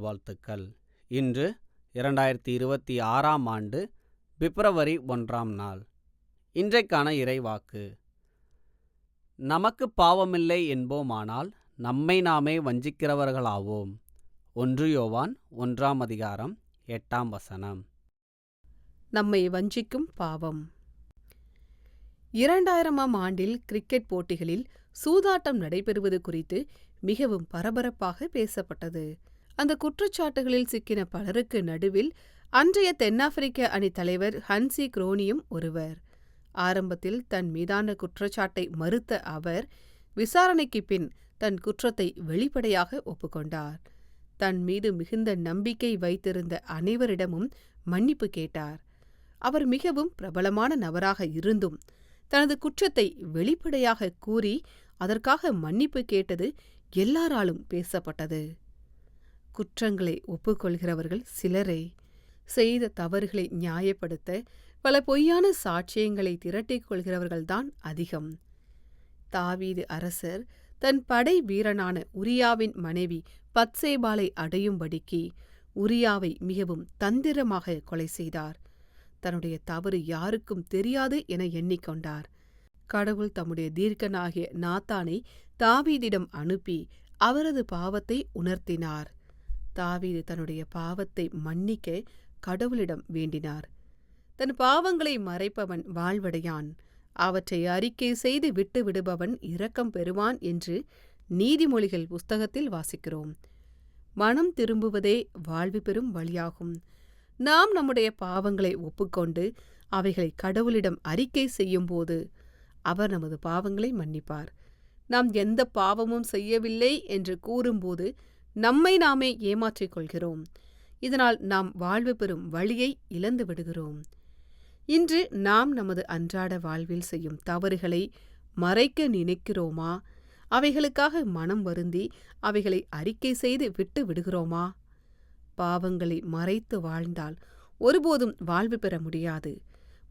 வாழ்த்துக்கள். இன்று இரண்டாயிரத்தி இருபத்தி ஆறாம் ஆண்டு பிப்ரவரி ஒன்றாம் நாள். இன்றைக்கான இறைவாக்கு. நமக்கு பாவமில்லை என்போமானால் நம்மை நாமே வஞ்சிக்கிறவர்களாவோம். ஒன்று யோவான் ஒன்றாம் அதிகாரம் எட்டாம் வசனம். நம்மை வஞ்சிக்கும் பாவம். இரண்டாயிரமாம் ஆண்டில் கிரிக்கெட் போட்டிகளில் சூதாட்டம் நடைபெறுவது குறித்து மிகவும் பரபரப்பாக பேசப்பட்டது. அந்த குற்றச்சாட்டுகளில் சிக்கின பலருக்கு நடுவில் அன்றைய தென்னாப்பிரிக்க அணி தலைவர் ஹன்சி குரோனியும் ஒருவர். ஆரம்பத்தில் தன் மீதான குற்றச்சாட்டை மறுத்த அவர் விசாரணைக்கு பின் தன் குற்றத்தை வெளிப்படையாக ஒப்புக்கொண்டார். தன் மீது மிகுந்த நம்பிக்கை வைத்திருந்த அனைவரிடமும் மன்னிப்பு கேட்டார். அவர் மிகவும் பிரபலமான நபராக இருந்தும் தனது குற்றத்தை வெளிப்படையாக கூறி அதற்காக மன்னிப்பு கேட்டது எல்லாராலும் பேசப்பட்டது. குற்றங்களை ஒப்புக்கொள்கிறவர்கள் சிலரே செய்த தவறுகளை நியாயப்படுத்த பல பொய்யான சாட்சியங்களை திரட்டிக் கொள்கிறவர்கள்தான் அதிகம். தாவீது அரசர் தன் படை வீரனான உரியாவின் மனைவி பத்சேபாலை அடையும்படிக்கு உரியாவை மிகவும் தந்திரமாக கொலை செய்தார். தன்னுடைய தவறு யாருக்கும் தெரியாது என எண்ணிக்கொண்டார். கடவுள் தம்முடைய தீர்க்கனாகிய நாத்தானை தாவீதிடம் அனுப்பி அவரது பாவத்தை உணர்த்தினார். தாவீது தன்னுடைய பாவத்தை மன்னிக்க கடவுளிடம் வேண்டினார். தன் பாவங்களை மறைப்பவன் வாழ்வடையான். அவற்றை அறிக்கை செய்து விட்டு விடுபவன் இரக்கம் பெறுவான் என்று நீதிமொழிகள் புஸ்தகத்தில் வாசிக்கிறோம். மனம் திரும்புவதே வாழ்வு பெறும் வழியாகும். நாம் நம்முடைய பாவங்களை ஒப்புக்கொண்டு அவைகளை கடவுளிடம் அறிக்கை செய்யும்போது அவர் நமது பாவங்களை மன்னிப்பார். நாம் எந்த பாவமும் செய்யவில்லை என்று கூறும்போது நம்மை நாமே ஏமாற்றிக் கொள்கிறோம் இதனால் நாம் வாழ்வு பெறும் வழியை இழந்து விடுகிறோம். இன்று நாம் நமது அன்றாட வாழ்வில் செய்யும் தவறுகளை மறைக்க நினைக்கிறோமா? அவைகளுக்காக மனம் வருந்தி அவைகளை அறிக்கை செய்து விட்டு விடுகிறோமா? பாவங்களை மறைத்து வாழ்ந்தால் ஒருபோதும் வாழ்வு பெற முடியாது.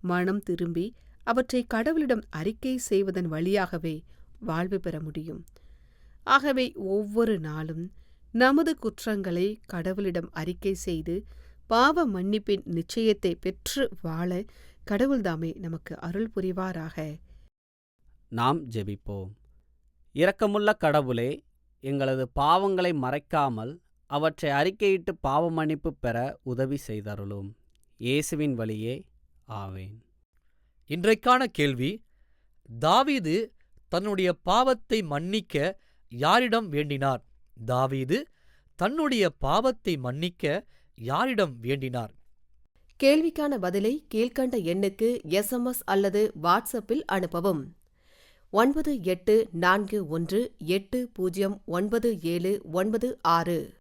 மனம் திரும்பி அவற்றை கடவுளிடம் அறிக்கை செய்வதன் வழியாகவே வாழ்வு பெற முடியும். ஆகவே ஒவ்வொரு நாளும் நமது குற்றங்களை கடவுளிடம் அறிக்கை செய்து பாவ மன்னிப்பின் நிச்சயத்தை பெற்று வாழ கடவுள்தாமே நமக்கு அருள் புரிவாராக. நாம் ஜெபிப்போம். இரக்கமுள்ள கடவுளே எங்களது பாவங்களை மறைக்காமல் அவற்றை அறிக்கையிட்டு பாவ மன்னிப்பு பெற உதவி செய்தருளும். இயேசுவின் வழியே. ஆவேன் இன்றைக்கான கேள்வி தாவீது தன்னுடைய பாவத்தை மன்னிக்க யாரிடம் வேண்டினார்? தாவீது தன்னுடைய பாவத்தை மன்னிக்க யாரிடம் வேண்டினார்? கேள்விக்கான பதிலை கீழ்கண்ட எண்ணுக்கு எஸ்எம்எஸ் அல்லது வாட்ஸ்அப்பில் அனுப்பவும். ஒன்பது எட்டு நான்கு ஒன்று எட்டு பூஜ்ஜியம் ஒன்பது ஏழு ஒன்பது ஆறு.